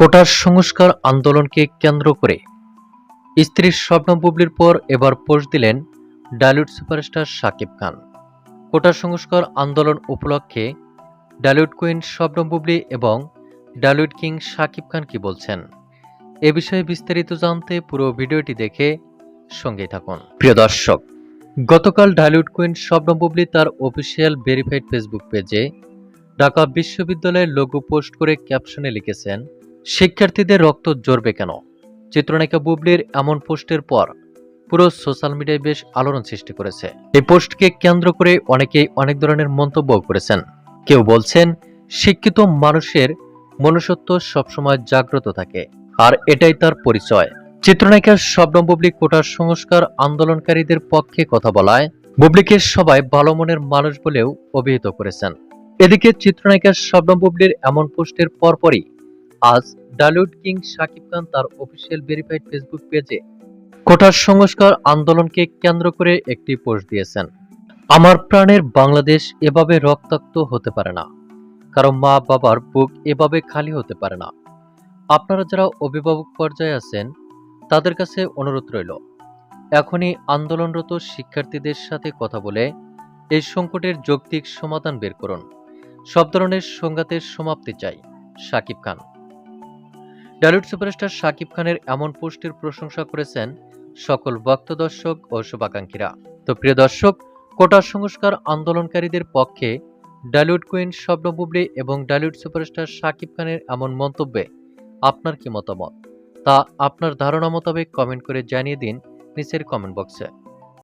কোটার সংস্কার আন্দোলনকে কেন্দ্র করে স্ত্রীর স্বপ্ন বুবলির পর এবার পোস্ট দিলেন ডালিউড সুপারস্টার শাকিব খান। কোটার সংস্কার আন্দোলন উপলক্ষে ডালিউড কুইন স্বপ্ন বুবলি এবং ডালিউড কিং শাকিব খান কি বলছেন, এ বিষয়ে বিস্তারিত জানতে পুরো ভিডিওটি দেখে সঙ্গে থাকুন। প্রিয় দর্শক, গতকাল ডালিউড কুইন স্বপ্ন বুবলি তার অফিসিয়াল ভেরিফাইড ফেসবুক পেজে ঢাকা বিশ্ববিদ্যালয়ের লোগো পোস্ট করে ক্যাপশনে লিখেছেন শিক্ষার্থীদের রক্ত জ্বরবে কেন? চিত্রনায়িকা বুবলির এমন পোস্টের পর পুরো সোশ্যাল মিডিয়ায় বেশ আলোড়ন সৃষ্টি করেছে। এই পোস্টকে কেন্দ্র করে অনেকেই অনেক ধরনের মন্তব্য করেছেন। কেউ বলছেন, শিক্ষিত মানুষের মনুষ্যত্ব সবসময় জাগ্রত থাকে, আর এটাই তার পরিচয়। চিত্রনায়িকা শবনম বুবলি কোটার সংস্কার আন্দোলনকারীদের পক্ষে কথা বলায়, বুবলিকে সবাই ভালো মনের মানুষ বলেও অভিহিত করেছেন। এদিকে চিত্রনায়িকা শবনম বুবলির এমন পোস্টের পরপরই আজ ডালিউড কিং শাকিব খান তার অফিসিয়াল ভেরিফাইড ফেসবুক পেজে কোটার সংস্কার আন্দোলনকে কেন্দ্র করে একটি পোস্ট দিয়েছেন। আমার প্রাণের বাংলাদেশ এভাবে রক্তাক্ত হতে পারে না। কারণ মা বাবার বুক এভাবে খালি হতে পারে না। আপনারা যারা অভিভাবক পর্যায়ে আছেন, তাদের কাছে অনুরোধ রইল, এখনই আন্দোলনরত শিক্ষার্থীদের সাথে কথা বলে এই সংকটের যৌক্তিক সমাধান বের করুন। সব ধরনের সংঘাতের সমাপ্তি চাই শাকিব খান। ডালিউড সুপারস্টার শাকিব খানের এমন পোস্টের প্রশংসা করেছেন সকল ভক্ত দর্শক ও শুভাকাঙ্ক্ষীরা। তো প্রিয় দর্শক, কোটা সংস্কার আন্দোলনকারীদের পক্ষে ডালিউড কুইন স্বপ্ন বুবলি এবং ডালিউড সুপারস্টার শাকিব খানের এমন মন্তব্যে আপনার কি মতামত? তা আপনার ধারণা মোতাবেক কমেন্ট করে জানিয়ে দিন নিচের কমেন্ট বক্সে।